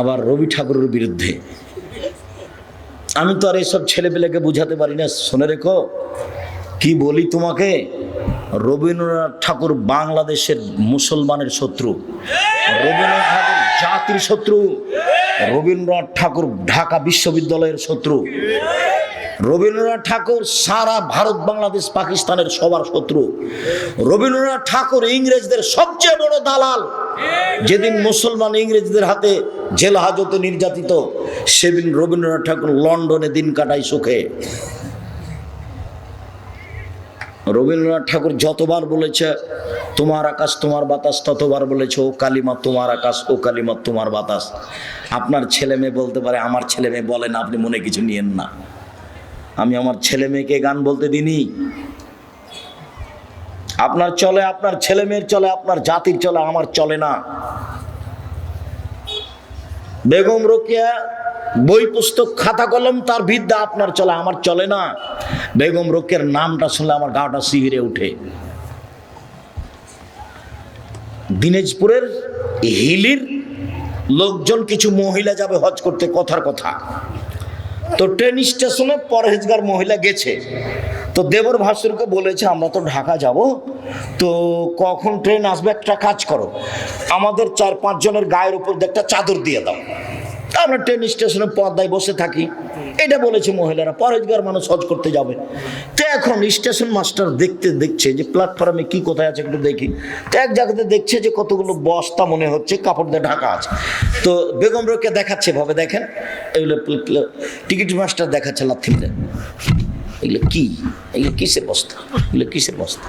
আবার রবি ঠাকুরের বিরুদ্ধে। আমি তো আর এইসব ছেলেপেলেকে বুঝাতে পারি না, শুনে রেখো। কি বলি তোমাকে? রবীন্দ্রনাথ ঠাকুর বাংলাদেশের মুসলমানের শত্রু। রবীন্দ্রনাথ ঠাকুর জাতির শত্রু। রবীন্দ্রনাথ ঠাকুর ঢাকা বিশ্ববিদ্যালয়ের শত্রু। রবীন্দ্রনাথ ঠাকুর সারা ভারত, বাংলাদেশ, পাকিস্তানের সবার শত্রু। রবীন্দ্রনাথ ঠাকুর ইংরেজদের সবচেয়ে বড় দালাল। যেদিন মুসলমান ইংরেজদের হাতে জেল হাজতে নির্যাতিত, সেদিন রবীন্দ্রনাথ ঠাকুর লন্ডনে দিন কাটায় সুখে। রবীন্দ্রনাথ ঠাকুর যতবার বলেছে, তোমার আকাশ, তোমার বাতাস, ততবার বলেছে, ও কালিমা, তোমার আকাশ, ও কালিমা, তোমার বাতাস। আপনার ছেলে মেয়ে বলতে পারে, আমার ছেলে মেয়ে বলে না, আপনি মনে কিছু নিয়েন না। আমি আমার ছেলে মেয়েকে গান বলতে দিনি আপনার চলে আপনার ছেলে মেয়ের চলে, আপনার জাতির চলে, আমার চলে না। বেগম রোকেয়া বই পুস্তক, খাতা কলম, তার বিদ্যা আপনার চলে, আমার চলে না। বেগম রোকের নামটা শুনলে আমার গাটা শিবিরে উঠে। দিনাজপুরের হিলির লোকজন কিছু মহিলা যাবে হজ করতে, কথার কথা। তো ট্রেন স্টেশনে পরহেজগার মহিলা গেছে। তো দেবর ভাসুরকে বলেছে, আমরা তো ঢাকা যাব। তো কখন ট্রেন আসবে একটা কাজ করো। আমাদের চার পাঁচ জনের গায়ের উপর একটা চাদর দিয়ে দাও। আমরা ট্রেন স্টেশনে পর্দায় বসে থাকি। এটা বলেছে মহিলারা পরেজগার মানুষ হজ করতে যাবে। তো এখন স্টেশন মাস্টার দেখতে দেখছে যে প্ল্যাটফর্মে কি কোথায় আছে একটু দেখি। তো এক জায়গাতে দেখছে যে কতগুলো বস্তা মনে হচ্ছে, কাপড় দিয়ে ঢাকা আছে। তো বেগম রোকে দেখাচ্ছে ভাবে দেখেন, এগুলো টিকিট মাস্টার দেখাচ্ছে লাথি মেরে। এগুলো কি? এগুলো কিসের বস্তা? এগুলো কিসের বস্তা?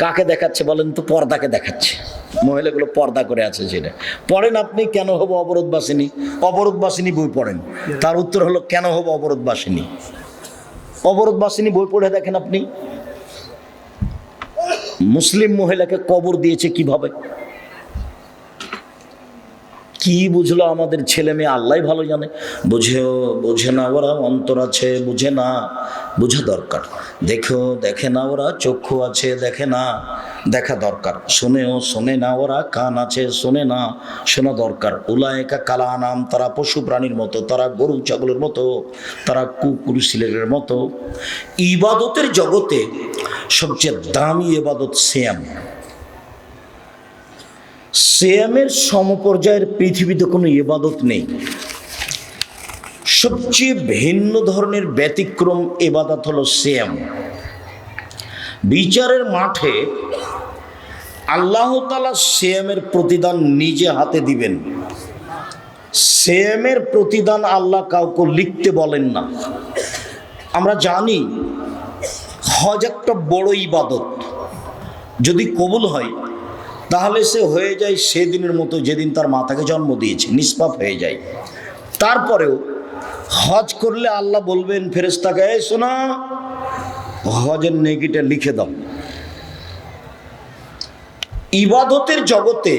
কাকে দেখাচ্ছে বলেন তো, পর্দাকে দেখাচ্ছে। মহিলাগুলো পর্দা করে আছে সেটা। পড়েন আপনি কেন হব অবরোধবাসিনী? অবরোধবাসিনী বই পড়েন। তার উত্তর হলো, কেন হব অবরোধবাসিনী? অবরোধবাসিনী বই পড়ে দেখেন আপনি। মুসলিম মহিলাকে কবর দিয়েছে কীভাবে? কি বুঝলো আমাদের ছেলে মেয়ে? আল্লাহ ভালো জানে। বুঝেও, বোঝে না ওরা, অন্তর আছে, বুঝে না, বোঝা দরকার। দেখেও দেখে না ওরা, চক্ষু আছে, দেখে না, দেখা দরকার। শোনেও, শোনে না ওরা, কান আছে, শোনে না, শোনা দরকার। উলায়কা কালা নাম তারা পশু প্রাণীর মতো, তারা গরু ছাগলের মতো, তারা কুকুর, সিলেটের মতো। ইবাদতের জগতে সবচেয়ে দামি এবাদত শ্যাম শ্যামের সমপর্যায়ের পৃথিবীতে কোনো ইবাদত নেই। সবচেয়ে ভিন্ন ধরনের ব্যতিক্রম এবাদত হলো শ্যাম বিচারের মাঠে আল্লাহ তালা শ্যামের প্রতিদান নিজে হাতে দিবেন। শ্যামের প্রতিদান আল্লাহ কাউকে লিখতে বলেন না। আমরা জানি, হজ একটা বড় ইবাদত। যদি কবুল হয় তাহলে সে হয়ে যায় সেদিনের মতো যেদিন তার মাতাকে জন্ম দিয়েছে, নিষ্পাপ হয়ে যায়। তারপরেও হজ করলে আল্লাহ বলবেন ফেরেস্তাকে এই শোনা, হজের নেকিটা লিখে দাও। ইবাদতের জগতে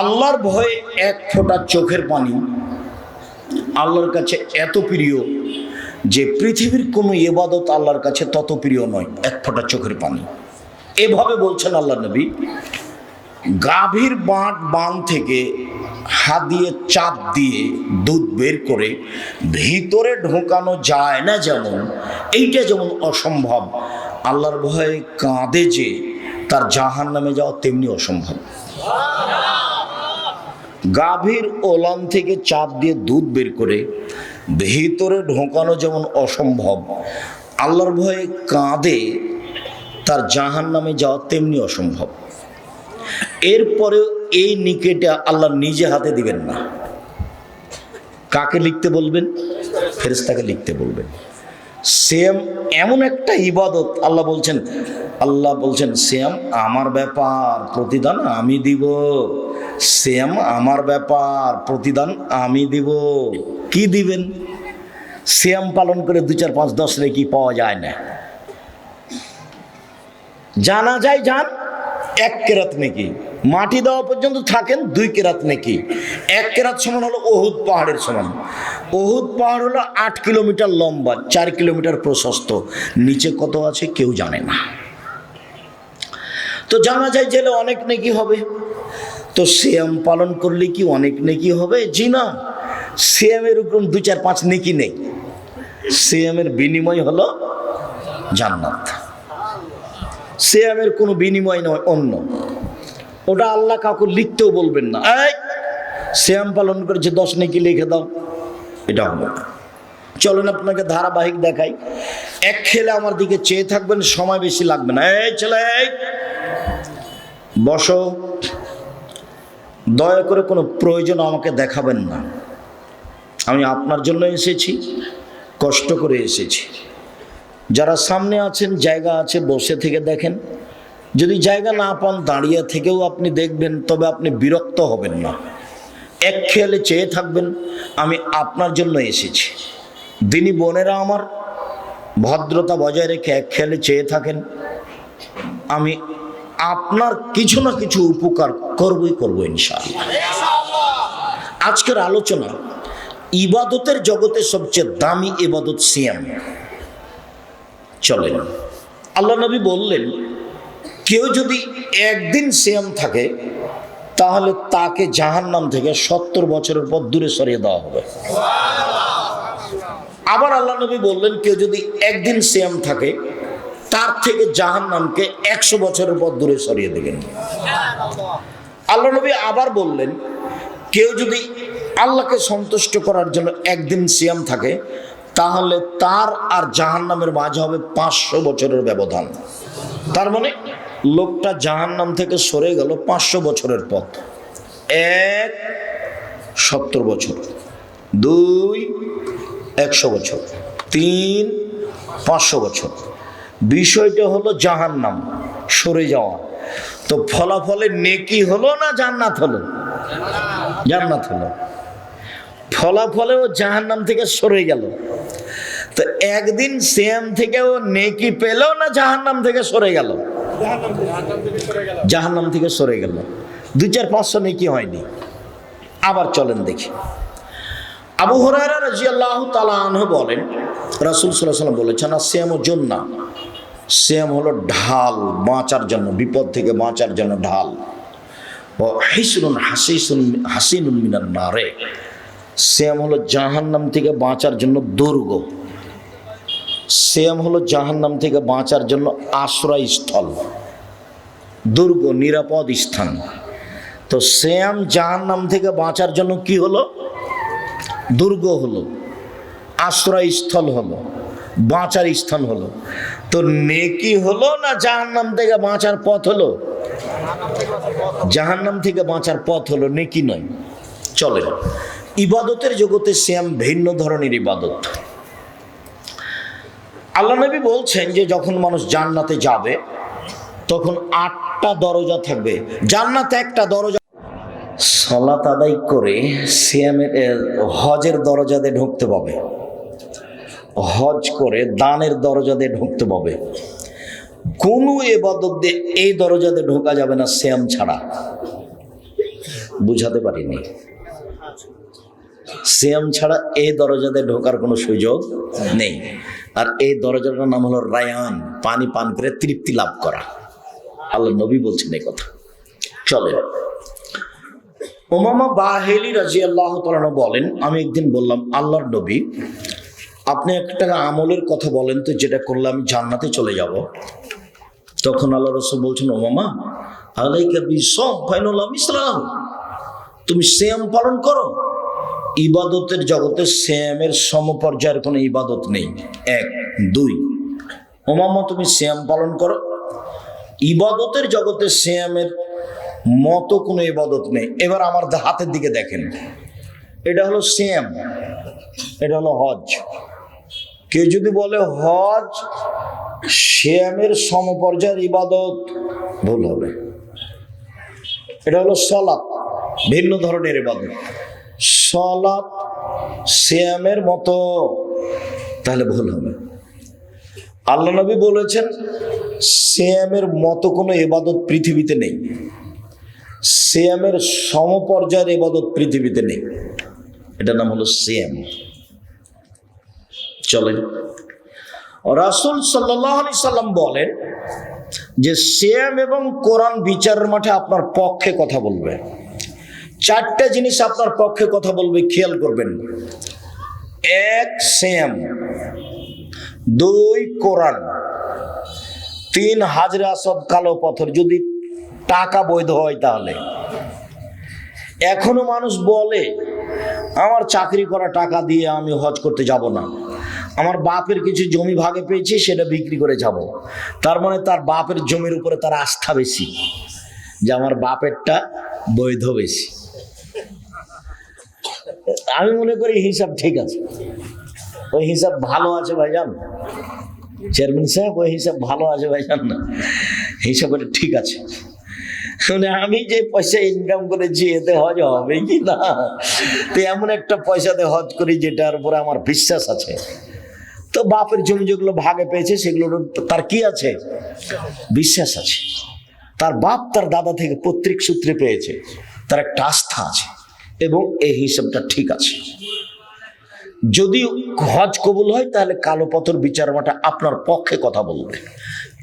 আল্লাহর ভয়ে এক ফোঁটা চোখের পানি আল্লাহর কাছে এত প্রিয় যে পৃথিবীর কোনো ইবাদত আল্লাহর কাছে তত প্রিয় নয়, এক ফোঁটা চোখের পানি। এভাবে বলছেন আল্লাহ নবী, গাভীর বাঁট বান থেকে হাত দিয়ে চাপ দিয়ে দুধ বের করে ভিতরে ঢোকানো যায় না যেমন, এইটা যেমন অসম্ভব। আল্লাহর ভয়ে কাঁদে যে, তার জাহান নামে যাওয়া তেমনি অসম্ভব। গাভীর ওলান থেকে চাপ দিয়ে দুধ বের করে ভিতরে ঢোকানো যেমন অসম্ভব, আল্লাহর ভয়ে কাঁদে তার জাহান নামে যাওয়া তেমনি অসম্ভব। এরপরেও এই নিকেটে আল্লাহ নিজে হাতে দিবেন না। কাকে লিখতে বলবেন? ফেরেস্তাকে লিখতে বলবেন। সেম এমন একটা ইবাদত আল্লাহ বলছেন আল্লাহ বলছেন, সেম আমার ব্যাপার প্রতিদান আমি দিব। সেম আমার ব্যাপার প্রতিদান আমি দিব। কি দিবেন? শ্যাম পালন করে দু চার পাঁচ দশ রেখি পাওয়া যায় না। জানা যায় যান, এক কেরাত নাকি। মাটি দেওয়া পর্যন্ত থাকেন, দুই কেরাত নাকি। এক কেরাত সমান হলো ওহুদ পাহাড়ের সমান। ওহুদ পাহাড় হলো আট কিলোমিটার লম্বা, চার কিলোমিটার প্রশস্ত। নিচে কত আছে কেউ জানে না। তো জানা যায় জেলে অনেক নাকি হবে। তো সিয়াম পালন করলে কি অনেক নেকি হবে? জি না। সিয়ামের উপর দু চার পাঁচ নেকি নেই। সিয়ামের বিনিময় হলো জান্নাত। সিয়ামের কোনো বিনিময় নয়, অন্য। ওটা আল্লাহ কাউকে লিখতেও বলবেন না। শ্যাম পালন করেছে দশ নাকি লিখে দাও, এটা হবে। চলেন আপনাকে ধারাবাহিক দেখাই। এক খেলে আমার দিকে চেয়ে থাকবেন, সময় বেশি লাগবে না। এই ছেলে বসো। দয়া করে কোনো প্রয়োজন আমাকে দেখাবেন না। আমি আপনার জন্য এসেছি, কষ্ট করে এসেছি। যারা সামনে আছেন, জায়গা আছে, বসে থেকে দেখেন। যদি জায়গা না পান, দাঁড়িয়ে থেকেও আপনি দেখবেন, তবে আপনি বিরক্ত হবেন না। এক খেয়ালে চেয়ে থাকবেন, আমি আপনার জন্য এসেছি। দিনী বোনেরা আমার, ভদ্রতা বজায় রেখে এক খেয়ালে চেয়ে থাকেন। আমি আপনার কিছু না কিছু উপকার করবই, করব ইনশাআল্লাহ। আজকের আলোচনা, ইবাদতের জগতে সবচেয়ে দামি ইবাদত সিয়াম। চলেন। আল্লাহ নবী বললেন, কেউ যদি একদিন সিয়াম থাকে, তাহলে তাকে জাহান্নাম থেকে সত্তর বছরের পর দূরে সরিয়ে দেওয়া হবে। আবার আল্লাহ নবী বললেন, কেউ যদি একদিন সিয়াম থাকে, তার থেকে জাহান্নামকে একশো বছরের পর দূরে সরিয়ে দেবেন। আল্লাহ নবী আবার বললেন, কেউ যদি আল্লাহকে সন্তুষ্ট করার জন্য একদিন সিয়াম থাকে তাহলে তার আর জাহান্নামের মাঝে হবে পাঁচশো বছরের ব্যবধান। তার মানে লোকটা জাহান্নাম থেকে সরে গেল পাঁচশো বছরের পথ। এক সত্তর বছর, দুই একশো বছর, তিন পাঁচশো বছর। বিষয়টা হলো জাহান্নাম, সরে যাওয়া। তো ফলাফলে নেকি হলো না জান্নাত হলো? জান্নাত হলো। ফলাফলে ও জাহান্নাম থেকে সরে গেল। তো একদিন সেম থেকে ও নেকি পেল না জাহান্নাম থেকে সরে গেল? জাহান্নাম থেকে সরে গেল। দুই চার পাঁচশো নেকি হয়নি। আবার চলেন দেখি। আবু হরারা রাজিয়াল্লাহ তালাহ বলেন, রাসুল সাল্লাম বলেছেন, আর শ্যাম ও জন্না, শ্যাম হলো ঢাল, বাঁচার জন্য, বিপদ থেকে বাঁচার জন্য ঢাল। ও হিসরুন হাসিসুন, হাসিনুন মিনার নারে, শ্যাম হলো জাহান্নাম থেকে বাঁচার জন্য দুর্গ। শ্যাম হলো জাহান্নাম থেকে বাঁচার জন্য আশ্রয়স্থল, দুর্গ, নিরাপদ স্থান। তো শ্যাম জাহান্নাম থেকে বাঁচার জন্য কি হলো? দুর্গ হলো, আশ্রয়স্থল হলো, বাঁচার স্থান হলো। তো নেকি হলো না জাহান্নাম থেকে বাঁচার পথ হলো? জাহান্নাম থেকে বাঁচার পথ হলো নেকি নয়। চলে ইবাদতের জগতে শ্যাম ভিন্ন ধরনের ইবাদত। আল্লাহ নবী বলছেন যে যখন মানুষ জান্নাতে যাবে, তখন আটটা দরজা থাকবে। জান্নাতে একটা দরজা। সলাত আদায় করে সিয়ামের হজের দরজা দিয়ে ঢুকতে পাবে। হজ করে দানের দরজা দিয়ে ঢুকতে পাবে। কোনো এবাদত দিয়ে এই দরজা দিয়ে ঢোকা যাবে না শ্যাম ছাড়া। বুঝাতে পারিনি। শ্যাম ছাড়া এই দরজাতে ঢোকার কোনো সুযোগ নেই। আর এই দরজাটার নাম হলো রায়ান। পানি পান করে তৃপ্তি লাভ করা। আল্লাহ নবী বলছেন এই কথা। চলে ওমামা বাহেলি রাজি আল্লাহ বলেন, আমি একদিন বললাম, আল্লাহর নবী, আপনি একটা আমলের কথা বলেন তো, যেটা করলে আমি জান্নাতে চলে যাব। তখন আল্লাহ রসুল বলছেন ওমামা আলাইকা বিসম ফাইনুল ইসলাম। তুমি শ্যাম পালন করো ইবাদতের জগতে শ্যামের সমপর্যায়ের কোনো ইবাদত নেই। এক, দুই ওমামা তুমি শ্যাম পালন করো। ইবাদতের জগতে শ্যামের মতো কোনো ইবাদত নেই। এবার আমার হাতের দিকে দেখেন। এটা হলো শ্যাম, এটা হলো হজ। কেউ যদি বলে, হজ শ্যামের সমপর্যায়ের ইবাদত ভুল হবে। এটা হলো সলাপ ভিন্ন ধরনের ইবাদত। সলাপ শ্যামের মতো, তাহলে ভুল হবে। আল্লাহ নবী বলেছেন শ্যামের মতো কোনো এবাদত পৃথিবীতে নেই। শ্যামের সমপর্যায়ের এবাদত পৃথিবীতে নেই। এটার নাম হলো শ্যাম চলেন। রাসুল সাল্লাহ আলি সাল্লাম বলেন যে শ্যাম এবং কোরআন বিচারের মাঠে আপনার পক্ষে কথা বলবে। চারটা জিনিস আপনার পক্ষে কথা বলবে, খেয়াল করবেন। এক সেম দুই, কোরআন। তিন, হাজরা, সব কালো পাথর। যদি টাকা বৈধ হয় তাহলে। এখনও মানুষ বলে, আমার চাকরি করা টাকা দিয়ে আমি হজ করতে যাব না। আমার বাপের কিছু জমি ভাগে পেয়েছি, সেটা বিক্রি করে যাব। তার মানে তার বাপের জমির উপরে তার আস্থা বেশি, যে আমার বাপেরটা বৈধ বেশি। আমি মনে করি হিসাব ঠিক আছে। ওই হিসাব ভালো আছে ভাইজান। চেয়ারম্যান সাহেব, ওই হিসাব ভালো আছে ভাইজান। না হিসাব ওটা ঠিক আছে। মানে আমি যে পয়সা ইনকাম করেছি, এতে হজ হবে কি না? তো এমন একটা পয়সাতে হজ করি যেটার উপরে আমার বিশ্বাস আছে। তো বাপের জমি যেগুলো ভাগে পেয়েছে, সেগুলোর তার কি আছে? বিশ্বাস আছে। তার বাপ তার দাদা থেকে পৈতৃক সূত্রে পেয়েছে। তার একটা আস্থা আছে। এবং এই হিসাবটা ঠিক আছে। যদি হজ কবুল হয়, তাহলে কালো পথর বিচার মাঠে আপনার পক্ষে কথা বলবে।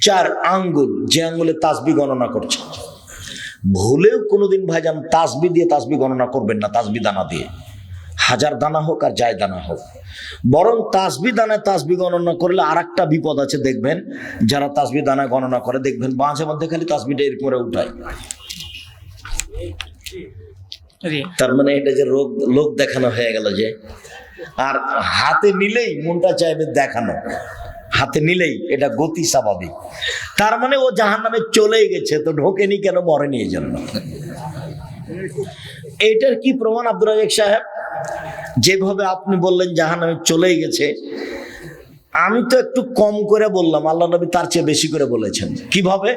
চার আঙ্গুল, যে আঙ্গুলে তাসবি গণনা করছে। ভুলেও কোনোদিন ভাইজান তাসবি দিয়ে তাসবি গণনা করবেন না, তাসবি দানা দিয়ে। হাজার দানা হোক আর যায় দানা হোক। বরং তাসবি দানায় তাসবি গণনা করলে আর একটা বিপদ আছে, দেখবেন। যারা তাসবি দানা গণনা করে, দেখবেন মাঝে মধ্যে খালি তাসবিটা এরকম করে উঠায়। তার মানে এটা যে রোগ, লোক দেখানো হয়ে গেল যে, আর হাতে নিলেই মনটা চাইবে দেখানো। হাতে নিলেই এটা গতি স্বাভাবিক। তার মানে ও জাহান নামে চলেই গেছে, তো ঢোকেনি কেন মরেনি এই জন্য এইটার কি প্রমাণ আব্দুল রাজাক সাহেব? যেভাবে আপনি বললেন জাহান নামে চলেই গেছে, আমি তো একটু কম করে বললাম, আল্লাহ নবী তার চেয়ে বেশি করে বলেছেন। কীভাবে?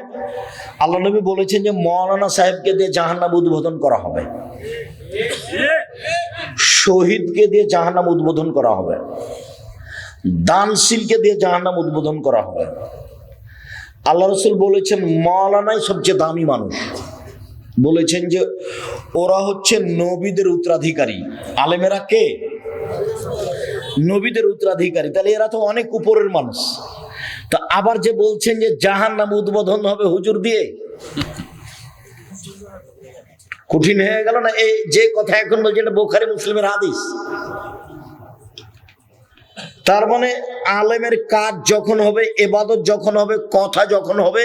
আল্লাহ নবী বলেছেন যে, মৌলানা সাহেবকে দিয়ে জাহান্নাম উদ্বোধন করা হবে। শহীদকে দিয়ে জাহান্নাম উদ্বোধন করা হবে। দানশীলকে দিয়ে জাহান্নাম উদ্বোধন করা হবে। আল্লাহ রসুল বলেছেন মৌলানাই সবচেয়ে দামি মানুষ। বলেছেন যে, ওরা হচ্ছে নবীদের উত্তরাধিকারী। আলেমেরা কে? নবীদের উত্তরাধিকারী। তাহলে এরা তো অনেক উপরের মানুষ। তা আবার যে বলছেন যে জাহান নাম উদ্বোধন হবে হুজুর দিয়ে? কঠিন হয়ে গেল না? এই যে কথা এখন বলছে, এটা বোখারি মুসলিমের হাদিস। তার মানে আলেমের কাজ যখন হবে, এবাদত যখন হবে, কথা যখন হবে,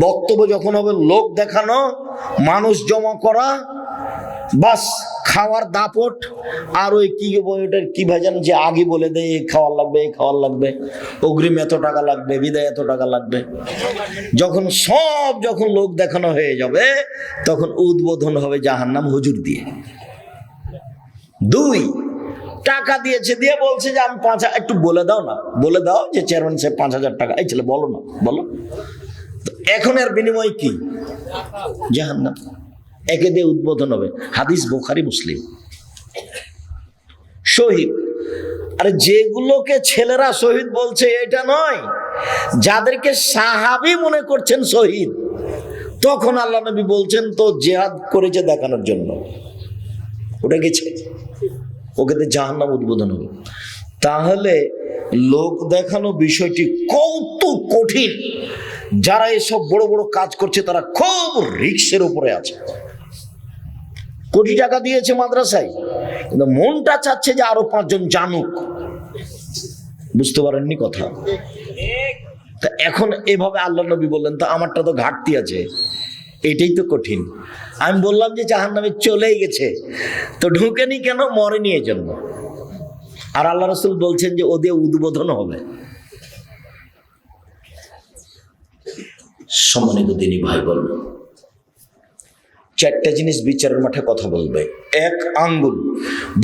বক্তব্য যখন হবে, লোক দেখানো, মানুষ জমা করা বাস, খাওয়ার দাপট, আর ওই কি ওইটার কি ভাজান যে আগে বলে দেয়, এই খাওয়ার লাগবে, এই খাওয়ার লাগবে, অগ্রিম এত টাকা লাগবে, বিদায় এত টাকা লাগবে। যখন সব যখন লোক দেখানো হয়ে যাবে, তখন উদ্বোধন হবে জাহান্নাম হুজুর দিয়ে। দুই, টাকা দিয়েছে দিয়ে বলছে যে আমি পাঁচ হাজার, একটু বলে দাও না, বলে দাও যে চেয়ারম্যান সাহেব পাঁচ হাজার টাকা, এই ছেলে বলো না, বলো। এখন এর বিনিময় কি? জাহান্নাম। একে দিয়ে উদ্বোধন হবে। হাদিস বোখারি, মুসলিম। শহীদ। আরে যেগুলোকে ছেলেরা শহীদ বলছে, এটা নয়। যাদেরকে সাহাবি মনে করছেন শহীদ, তখন আল্লাহ নবী বলছেন, তো জেহাদ করেছে দেখানোর জন্য। ওটা গেছে। ওকে তো জাহান্নাম উদ্বোধন হবে। তাহলে লোক দেখানো বিষয়টি কত কঠিন। যারা এসব বড় বড় কাজ করছে, তারা খুব রিক্সের উপরে আছে। কোটি টাকা দিয়েছে মাদ্রাসায়। কিন্তু মনটা চাচ্ছে যে আরও পাঁচজন জানুক। বুঝতে পারেননি কথা? তা এখন এভাবে আল্লাহ নবী বললেন, তো আমারটা তো ঘাটতি আছে। এটাই তো কঠিন। আমি বললাম যে জাহান নামে চলেই গেছে। তো ঢুকেনি কেন? মরেনি এই জন্য আর আল্লাহ রসুল বলছেন যে ওদের উদ্বোধন হবে। সম্মানিত তিনি ভাই বলল চারটা জিনিস বিচারের মাঠে কথা বলবে। এক, আঙ্গুল।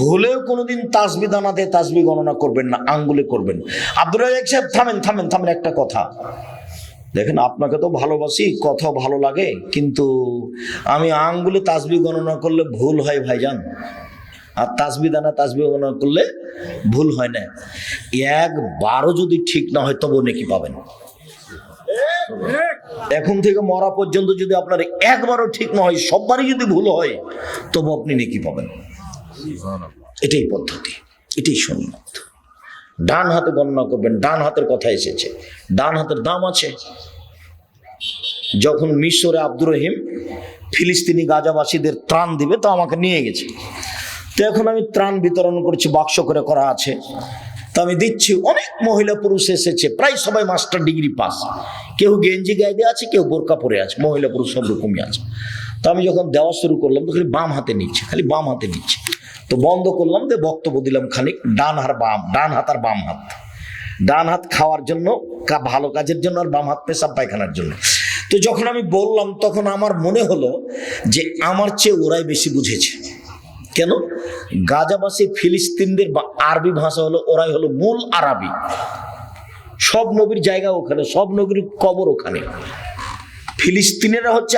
ভুলেও কোনোদিন তাসবি দানাতে তাসবি গণনা করবেন না, আঙ্গুলে করবেন। আব্দুল রাজাক সাহেব, থামেন থামেন থামেন একটা কথা। দেখেন, আপনাকে তো ভালোবাসি কথা ভালো লাগে, কিন্তু আমি আঙ্গুলে তাসবি গণনা করলে ভুল হয় ভাইজান। আর তাসবি দানা তাসবি গণনা করলে ভুল হয় না। একবারও যদি ঠিক না হয় তবু নাকি পাবেন। এখন থেকে মরা পর্যন্ত যদি আপনার একবারও ঠিক না হয়, সববারই যদি ভুল হয়, তবু আপনি নেকি পাবেন। এটাই পদ্ধতি, এটাই সুন্নত ডান হাতে গণনা করবেন, ডান হাতের কথা এসেছে। ডান হাতের দাম আছে। যখন মিশরে আব্দুর রহিম ফিলিস্তিনি গাজাবাসীদের ত্রাণ দিবে, তো আমাকে নিয়ে গেছে। তো এখন আমি ত্রাণ বিতরণ করছি, বাক্স করে করা আছে। তো আমি দিচ্ছি, অনেক মহিলা পুরুষ এসেছে, প্রায় সবাই মাস্টার ডিগ্রি পাস। কেউ গেঞ্জি গায়ে দিয়ে আছে, কেউ বোরকা পরে আছে, মহিলা পুরুষ সব রকমই আছে। তো আমি যখন দেওয়া শুরু করলাম, তো খালি বাম হাতে নিচ্ছে, খালি বাম হাতে নিচ্ছে। তো বন্ধ করলাম, দিয়ে বক্তব্য দিলাম খানিক, ডান হার বাম, ডান হাত আর বাম হাত। ডান হাত খাওয়ার জন্য ভালো কাজের জন্য আর বাম হাত পেশাব পায়খানার জন্য। তো যখন আমি বললাম, তখন আমার মনে হলো যে আমার চেয়ে ওরাই বেশি বুঝেছে। কেন? গাজাবাসী ফিলিস্তিনদের আরবি ভাষা হলো, ওরাই হলো মূল আরবি। সব নবীর জায়গা ওখানে সব নবীর কবর ওখানে। ফিলিস্তিনেরা হচ্ছে